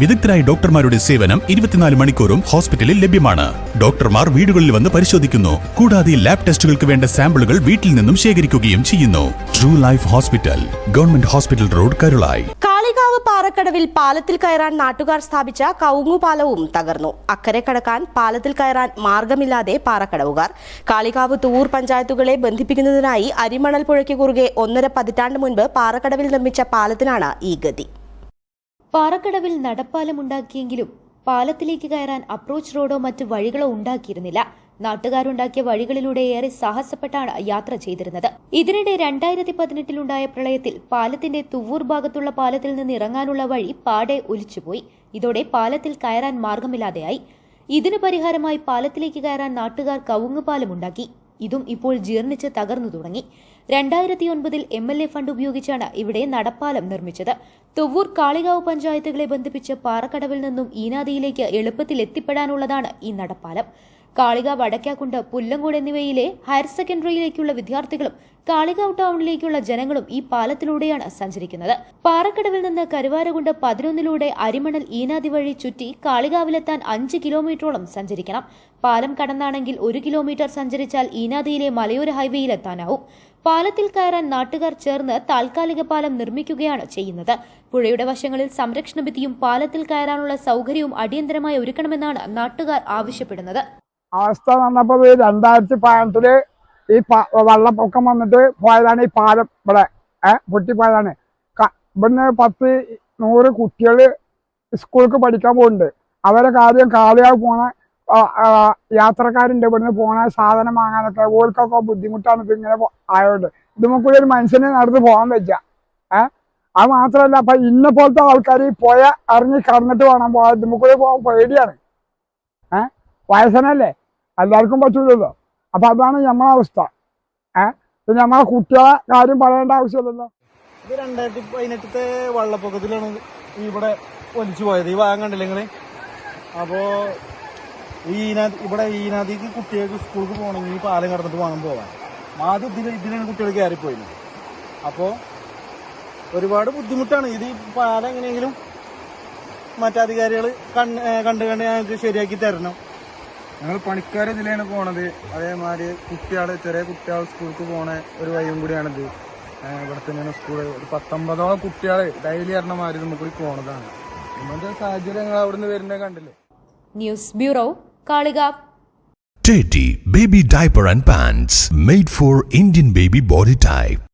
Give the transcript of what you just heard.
വിദഗ്ധരായ ഡോക്ടർമാരുടെ സേവനം ഇരുപത്തിനാല് മണിക്കൂറും ഹോസ്പിറ്റലിൽ ലഭ്യമാണ്. ഡോക്ടർമാർ വീടുകളിൽ വന്ന് പരിശോധിക്കുന്നു. കൂടാതെ ലാബ് ടെസ്റ്റുകൾക്ക് വേണ്ട സാമ്പിളുകൾ വീട്ടിൽ നിന്നും ശേഖരിക്കുകയും ചെയ്യുന്നു. True life hospital government hospital road Karulai Kalikavu പാറക്കടവിൽ പാലത്തിൽ കയറാൻ നാട്ടുകാർ സ്ഥാപിച്ച കവുങ്ങുപാലവും തകർന്നു. അക്കരെ കടക്കാൻ പാലത്തിൽ കയറാൻ മാർഗമില്ലാതെ പാറക്കടവുകാർ. കാളികാവ് തൂർ പഞ്ചായത്തുകളെ ബന്ധിപ്പിക്കുന്നതിനായി അരിമണൽ പുഴയ്ക്ക് കുറുകെ ഒന്നര പതിറ്റാണ്ട് മുൻപ് പാറക്കടവിൽ നിർമ്മിച്ച പാലത്തിനാണ് ഈ ഗതി. പാറക്കടവിൽ നടപ്പാലമുണ്ടാക്കിയെങ്കിലും പാലത്തിലേക്ക് കയറാൻ അപ്രോച്ച് റോഡോ മറ്റ് വഴികളോ ഉണ്ടാക്കിയിരുന്നില്ല. നാട്ടുകാരുണ്ടാക്കിയ വഴികളിലൂടെ ഏറെ സാഹസപ്പെട്ടാണ് യാത്ര ചെയ്തിരുന്നത്. ഇതിനിടെ രണ്ടായിരത്തി പതിനെട്ടിലുണ്ടായ പ്രളയത്തിൽ പാലത്തിന്റെ തുവ്വൂർ ഭാഗത്തുള്ള പാലത്തിൽ നിന്ന് ഇറങ്ങാനുള്ള വഴി പാടെ ഒലിച്ചുപോയി. ഇതോടെ പാലത്തിൽ കയറാൻ മാർഗമില്ലാതെയായി. ഇതിന് പരിഹാരമായി പാലത്തിലേക്ക് കയറാൻ നാട്ടുകാർ കവുങ്ങുപാലം ഉണ്ടാക്കി ഇതും ഇപ്പോൾ ജീർണിച്ച് തകർന്നു തുടങ്ങി. രണ്ടായിരത്തി ഒൻപതിൽ എം എൽ എ ഫണ്ട് ഉപയോഗിച്ചാണ് ഇവിടെ നടപ്പാലം നിർമ്മിച്ചത്. തൊവൂർ കാളികാവ് പഞ്ചായത്തുകളെ ബന്ധിപ്പിച്ച് പാറക്കടവിൽ നിന്നും ഈനാദിയിലേക്ക് എളുപ്പത്തിൽ എത്തിപ്പെടാനുള്ളതാണ് ഈ നടപ്പാലം. കാളികാവ് വടക്കാക്കുണ്ട് പുല്ലങ്കോട് എന്നിവയിലെ ഹയർ സെക്കൻഡറിയിലേക്കുള്ള വിദ്യാർത്ഥികളും കാളികാവ് ടൗണിലേക്കുള്ള ജനങ്ങളും ഈ പാലത്തിലൂടെയാണ് സഞ്ചരിക്കുന്നത്. പാറക്കടവിൽ നിന്ന് കരുവാരകുണ്ട് പതിനൊന്നിലൂടെ അരിമണൽ ഈനാദി വഴി ചുറ്റി കാളികാവിലെത്താൻ അഞ്ച് കിലോമീറ്ററോളം സഞ്ചരിക്കണം. പാലം കടന്നാണെങ്കിൽ ഒരു കിലോമീറ്റർ സഞ്ചരിച്ചാൽ ഈനാദിയിലെ മലയോര ഹൈവേയിലെത്താനാവും പാലത്തിൽ കയറാൻ നാട്ടുകാർ ചേർന്ന് താൽക്കാലിക പാലം നിർമ്മിക്കുകയാണ് ചെയ്യുന്നത്. പുഴയുടെ വശങ്ങളിൽ സംരക്ഷണ ഭിത്തിയും പാലത്തിൽ കയറാനുള്ള സൗകര്യവും അടിയന്തരമായി ഒരുക്കണമെന്നാണ് നാട്ടുകാർ ആവശ്യപ്പെടുന്നത്. അവസ്ഥ വന്നപ്പോൾ ഈ രണ്ടായിരത്തി പതിനെട്ടിൽ ഈ വെള്ളപ്പൊക്കം വന്നിട്ട് പോയതാണ് ഈ പാലം ഇവിടെ. ഏഹ് പൊട്ടിപ്പോയതാണ്. ഇവിടുന്ന് പത്ത് നൂറ് കുട്ടികൾ സ്കൂൾക്ക് പഠിക്കാൻ പോകുന്നുണ്ട്. അവരെ കാര്യം കാളിയാവ് പോണ യാത്രക്കാരുണ്ട് ഇവിടുന്ന് പോണ സാധനം വാങ്ങാനൊക്കെ. ഓർക്കൊക്കെ ബുദ്ധിമുട്ടാണ് ഇങ്ങനെ ആയതുകൊണ്ട് ഇതുമൊക്കെ ഒരു മനുഷ്യനെ നടന്ന് പോകാൻ വെച്ച ഏഹ് അത് മാത്രമല്ല അപ്പൊ ഇന്ന പോലത്തെ ആൾക്കാർ ഈ പോയ ഇറങ്ങി കടന്നിട്ട് വേണം പോകാൻ. ഇതുമൊക്കെ പോകാൻ പേടിയാണ്. വയസ്സനല്ലേ? എല്ലാവർക്കും പറ്റൂലല്ലോ. അപ്പൊ അതാണ് നമ്മളെ അവസ്ഥ. ഏഹ് പിന്നെ നമ്മളെ കുട്ടികളെ കാര്യം പറയേണ്ട ആവശ്യമില്ലല്ലോ. ഇത് രണ്ടായിരത്തി പതിനെട്ടത്തെ വെള്ളപ്പൊക്കത്തിലാണ് ഇവിടെ ഒലിച്ചു പോയത്. ഈ ഭാഗം കണ്ടില്ല നിങ്ങൾ? അപ്പോ ഈ ഈനാ- ഇവിടെ ഈനാദിക്ക് കുട്ടികൾക്ക് സ്കൂൾക്ക് പോകണമെങ്കിൽ പാലം കടന്നിട്ട് വേണം പോവാൻ ആദ്യം ഇതിൽ ഇതിനാണ് കുട്ടികൾ കയറിപ്പോയിരുന്നത് അപ്പോൾ ഒരുപാട് ബുദ്ധിമുട്ടാണ്. ഇത് പാലം എങ്ങനെയെങ്കിലും മറ്റധികാരികൾ കണ്ട് കണ്ട് ഞാൻ ശരിയാക്കി തരണം. ഞങ്ങൾ പണിക്കാർ ഇതിലാണ് പോണത്. അതേമാതിരി കുട്ടികൾ ചെറിയ കുട്ടികൾ സ്കൂൾക്ക് പോണ ഒരു വഴിയും കൂടിയാണിത്. ഇത് ഇവിടെ തന്നെയാണ് സ്കൂൾ ഒരു പത്തൊമ്പതോളം കുട്ടികൾ ഡെയിലി അറിഞ്ഞ മാതിരി നമുക്ക് പോണതാണ്. ഇങ്ങനത്തെ സാഹചര്യം ഞങ്ങൾ അവിടുന്ന് വരുന്നത് കണ്ടില്ലേ? News bureau Kalikavu. Teddy Baby Diaper and Pants made for Indian baby body type.